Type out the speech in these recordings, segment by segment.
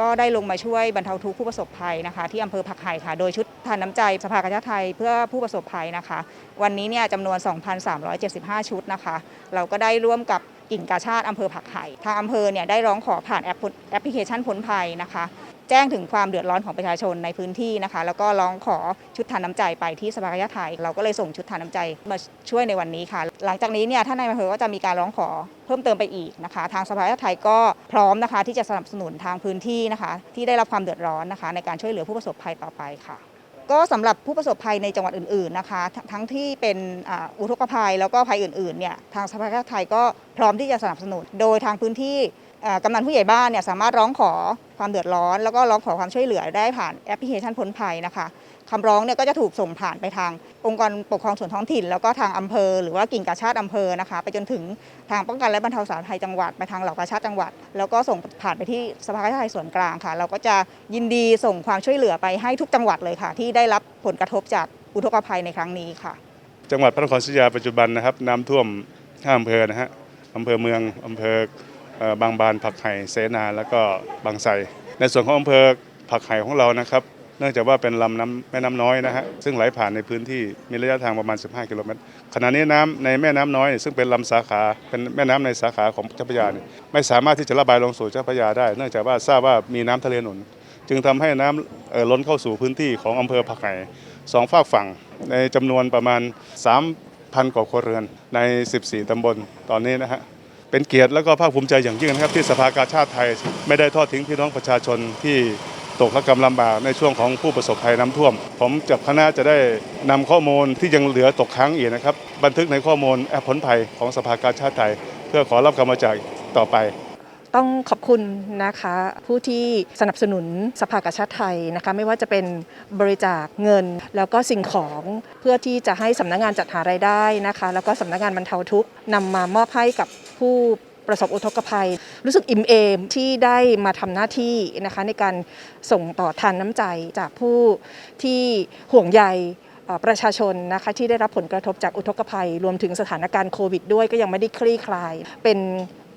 ก็ได้ลงมาช่วยบรรเทาทุกข์ผู้ประสบภัยนะคะ ที่อำเภอผักไห่ค่ะ โดยชุดทานน้ำใจสภากาชาติไทยเพื่อผู้ประสบภัยนะคะ วันนี้เนี่ยจำนวน 2,375 ชุดนะคะ เราก็ได้ร่วมกับกิ่งกาชาติอำเภอผักไห่ทางอำเภอเนี่ยได้ร้องขอผ่านแอปพลิแอปพลิเคชันพ้นภัยนะคะ แจ้งถึงความเดือดร้อนของประชาชนในพื้นที่นะคะ แล้วก็ร้องขอชุดทานน้ำใจไปที่สภากาชาติไทย เราก็เลยส่งชุดทานน้ำใจมาช่วยในวันนี้ค่ะ หลังจากนี้เนี่ยท่านนายอำเภอก็จะมีการร้องขอเพิ่มเติมไปอีกนะคะ ทางสภากาชาติไทยก็พร้อมนะคะ ที่จะสนับสนุนทางพื้นที่นะคะ ที่ได้รับความเดือดร้อนนะคะ ในการช่วยเหลือผู้ประสบภัยต่อไปค่ะก็สำหรับผู้ประสบภัยในจังหวัดอื่นๆนะคะ ทั้งที่เป็นอุทกภัยแล้วก็ภัยอื่นๆเนี่ยทางสภากาชาติไทยก็พร้อมที่จะสนับสนุน โดยทางพื้นที่ กำนันผู้ใหญ่บ้านเนี่ยสามารถร้องขอความเดือดร้อน แล้วก็ร้องขอความช่วยเหลือได้ผ่านแอปพลิเคชันพ้นภัยนะคะคำร้องเนี่ยก็จะถูกส่งผ่านไปทางองค์กรปกครองส่วนท้องถิ่น แล้วก็ทางอำเภอ หรือว่ากิ่งกาชาติอำเภอนะคะ ไปจนถึงทางป้องกันและบรรเทาสาธารณภัยจังหวัดไปทางเหล่ากาชาติจังหวัด แล้วก็ส่งผ่านไปที่สภากาชาติส่วนกลางค่ะ เราก็จะยินดีส่งความช่วยเหลือไปให้ทุกจังหวัดเลยค่ะ ที่ได้รับผลกระทบจากอุทกภัยในครั้งนี้ค่ะ จังหวัดพระนครศรีอยุธยาปัจจุบันนะครับน้ำท่วมห้าอำเภอนะฮะอำเภอเมืองอำเภอ บางบานผักไห่เสนาแล้วก็บางไทรในส่วนของอำเภอผักไห่ของเรานะครับ เนื่องจากว่าเป็นลำน้ำแม่น้ำน้อยนะฮะซึ่งไหลผ่านในพื้นที่มีระยะทางประมาณ 15 กิโลเมตรขณะนี้น้ำในแม่น้ำน้อย ซึ่งเป็นลำสาขาเป็นแม่น้ำในสาขาของเจ้าพระยาไม่สามารถที่จะระบายลงสู่เจ้าพระยาได้ เนื่องจากว่าทราบว่ามีน้ำทะเลหนุนจึงทำให้น้ำเอ่อล้นเข้าสู่พื้นที่ของอำเภอผักไห่สองฝากฝั่งในจำนวนประมาณ 3,000 กว่าครัวเรือนใน 14ตำบลตอนนี้นะฮะ เป็นเกียรติแล้วก็ภาคภูมิใจอย่างยิ่งนะครับ ที่สภากาชาติไทยไม่ได้ทอดทิ้งพี่น้องประชาชนที่ตกระกำลำบากในช่วงของผู้ประสบภัยน้ำท่วม ผมกับคณะจะได้นำข้อมูลที่ยังเหลือตกค้างอีกนะครับ บันทึกในข้อมูลแอปผลภัยของสภากาชาติไทย เพื่อขอรับกำลังใจต่อไป ต้องขอบคุณนะคะ ผู้ที่สนับสนุนสภากาชาติไทยนะคะ ไม่ว่าจะเป็นบริจาคเงิน แล้วก็สิ่งของเพื่อที่จะให้สำนักงานจัดหารายได้นะคะ แล้วก็สำนักงานบรรเทาทุกข์นำมามอบให้กับ ผู้ประสบอุทกภัย รู้สึกอิ่มเอมที่ได้มาทำหน้าที่นะคะในการส่งต่อทานน้ำใจจากผู้ที่ห่วงใยประชาชนนะคะที่ได้รับผลกระทบจากอุทกภัย รวมถึงสถานการณ์โควิดด้วยก็ยังไม่ได้คลี่คลายเป็น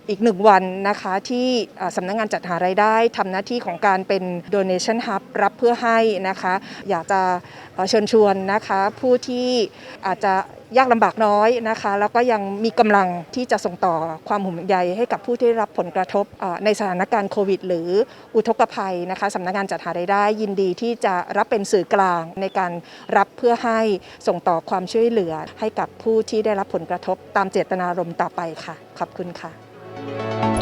อีกหนึ่งวันนะคะที่สำนักงานจัดหารายได้ทำหน้าที่ของการเป็น donation hub รับเพื่อให้นะคะ อยากจะเชิญชวนนะคะผู้ที่อาจจะยากลำบากน้อยนะคะ แล้วก็ยังมีกำลังที่จะส่งต่อความห่วงใยให้กับผู้ที่รับผลกระทบในสถานการณ์โควิด หรืออุทกภัยนะคะสำนักงานจัดหารายได้ ยินดีที่จะรับเป็นสื่อกลางในการรับเพื่อให้ส่งต่อความช่วยเหลือให้กับผู้ที่ได้รับผลกระทบตามเจตนารมณ์ต่อไปค่ะ ขอบคุณค่ะ you.